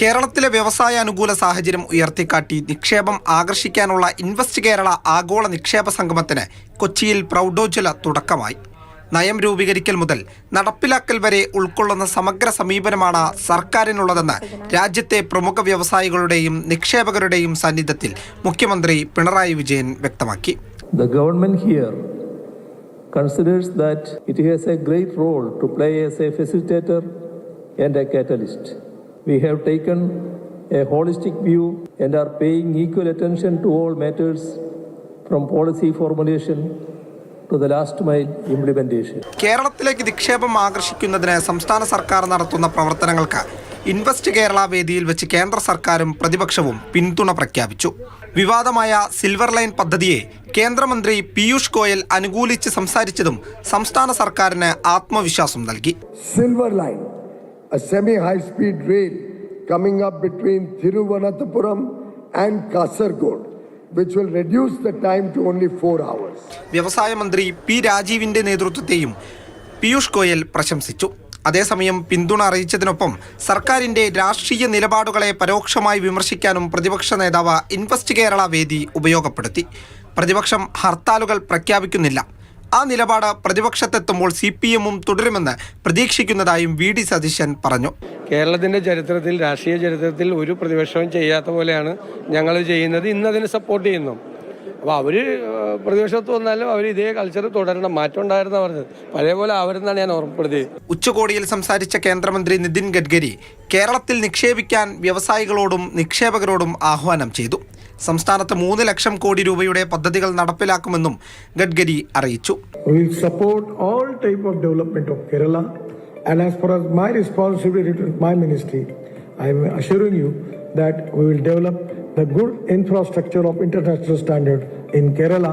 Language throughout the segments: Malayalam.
കേരളത്തിലെ വ്യവസായ അനുകൂല സാഹചര്യം ഉയർത്തിക്കാട്ടി നിക്ഷേപം ആകർഷിക്കാനുള്ള ഇൻവെസ്റ്റ് കേരള ആഗോള നിക്ഷേപ സംഗമത്തിന് കൊച്ചിയിൽ പ്രൗഢോജ്വല തുടക്കമായി നയം രൂപീകരിക്കൽ മുതൽ നടപ്പിലാക്കൽ വരെ ഉൾക്കൊള്ളുന്ന സമഗ്ര സമീപനമാണ് സർക്കാരിനുള്ളതെന്ന് രാജ്യത്തെ പ്രമുഖ വ്യവസായികളുടെയും നിക്ഷേപകരുടെയും സാന്നിധ്യത്തിൽ മുഖ്യമന്ത്രി പിണറായി വിജയൻ വ്യക്തമാക്കി The government here considers that it has a great role to play as a facilitator and a catalyst. We have taken a holistic view and are paying equal attention to all matters from policy formulation to the last mile implementation. കേരളത്തിലേക്ക് നിക്ഷേപം ആകർഷിക്കുന്നതിന് സംസ്ഥാന സർക്കാർ നടത്തുന്ന പ്രവർത്തനങ്ങൾക്ക് ഇൻവെസ്റ്റ് കേരള വേദിയിൽ വെച്ച് കേന്ദ്ര സർക്കാരും പ്രതിപക്ഷവും പിന്തുണ പ്രഖ്യാപിച്ചു വിവാദമായ സിൽവർ ലൈൻ പദ്ധതിയെ കേന്ദ്രമന്ത്രി പീയൂഷ് ഗോയൽ അനുകൂലിച്ച് സംസാരിച്ചതും സംസ്ഥാന സർക്കാരിന് ആത്മവിശ്വാസം നൽകി silver Line, a semi-high-speed rail coming up between Thiruvananthapuram and Kasargod, which will reduce the time to only four hours. വ്യവസായ മന്ത്രി പി രാജീവിന്റെ നേതൃത്വത്തെയും പീയൂഷ് ഗോയൽ പ്രശംസിച്ചു. അതേസമയം പിന്തുണ അറിയിച്ചതിനൊപ്പം സർക്കാരിന്റെ രാഷ്ട്രീയ നിലപാടുകളെ പരോക്ഷമായി വിമർശിക്കാനും പ്രതിപക്ഷ നേതാവ് ഇൻവെസ്റ്റ് കേരള വേദി ഉപയോഗപ്പെടുത്തി. പ്രതിപക്ഷം ഹർത്താലുകൾ പ്രഖ്യാപിക്കുന്നില്ല. ആ നിലപാട് പ്രതിപക്ഷത്തെത്തുമ്പോൾ സി പി എമ്മും തുടരുമെന്ന് പ്രതീക്ഷിക്കുന്നതായും വി ഡി സതീശൻ പറഞ്ഞു. കേരളത്തിന്റെ ചരിത്രത്തിൽ രാഷ്ട്രീയ ചരിത്രത്തിൽ ഒരു പ്രതിപക്ഷവും ചെയ്യാത്ത പോലെയാണ് ഞങ്ങൾ ചെയ്യുന്നത്. ഇന്നതിന് സപ്പോർട്ട് ചെയ്യുന്നു. അപ്പോൾ അവർ പ്രതിപക്ഷത്ത് വന്നാലും അവർ ഇതേ കൾച്ചർ തുടരണം. മാറ്റം ഉണ്ടായിരുന്ന പറഞ്ഞത്. പഴയ പോലെ ആവരുന്നാണ് ഞാൻ ഓർമ്മപ്പെടുത്തിയത്. ഉച്ചകോടിയിൽ സംസാരിച്ച കേന്ദ്രമന്ത്രി നിതിൻ ഗഡ്കരി കേരളത്തിൽ നിക്ഷേപിക്കാൻ വ്യവസായികളോടും നിക്ഷേപകരോടും ആഹ്വാനം ചെയ്തു. സംസ്ഥാനത്ത് മൂന്ന് ലക്ഷം കോടി രൂപയുടെ പദ്ധതികൾ നടപ്പിലാക്കുമെന്നും ഗഡ്കരി അറിയിച്ചു We support all type of development of Kerala. And as far as my responsibility to my ministry, I am assuring you that we will develop the good infrastructure of international standard in Kerala.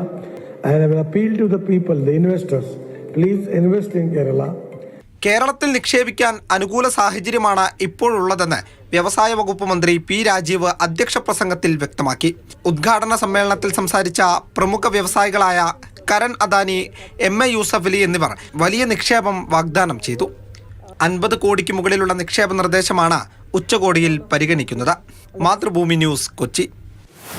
And I will appeal to the people, the investors, please invest in Kerala. കേരളത്തിൽ നിക്ഷേപിക്കാൻ അനുകൂല സാഹചര്യമാണ് ഇപ്പോഴുള്ളതെന്ന് വ്യവസായ വകുപ്പ് മന്ത്രി പി രാജീവ് അധ്യക്ഷ പ്രസംഗത്തിൽ വ്യക്തമാക്കി. ഉദ്ഘാടന സമ്മേളനത്തിൽ സംസാരിച്ച പ്രമുഖ വ്യവസായികളായ കരൺ അദാനി എം എ യൂസഫലി എന്നിവർ വലിയ നിക്ഷേപം വാഗ്ദാനം ചെയ്തു. അൻപത് കോടിക്ക് മുകളിലുള്ള നിക്ഷേപ നിർദ്ദേശമാണ് ഉച്ചകോടിയിൽ പരിഗണിക്കുന്നത്. മാതൃഭൂമി ന്യൂസ് കൊച്ചി.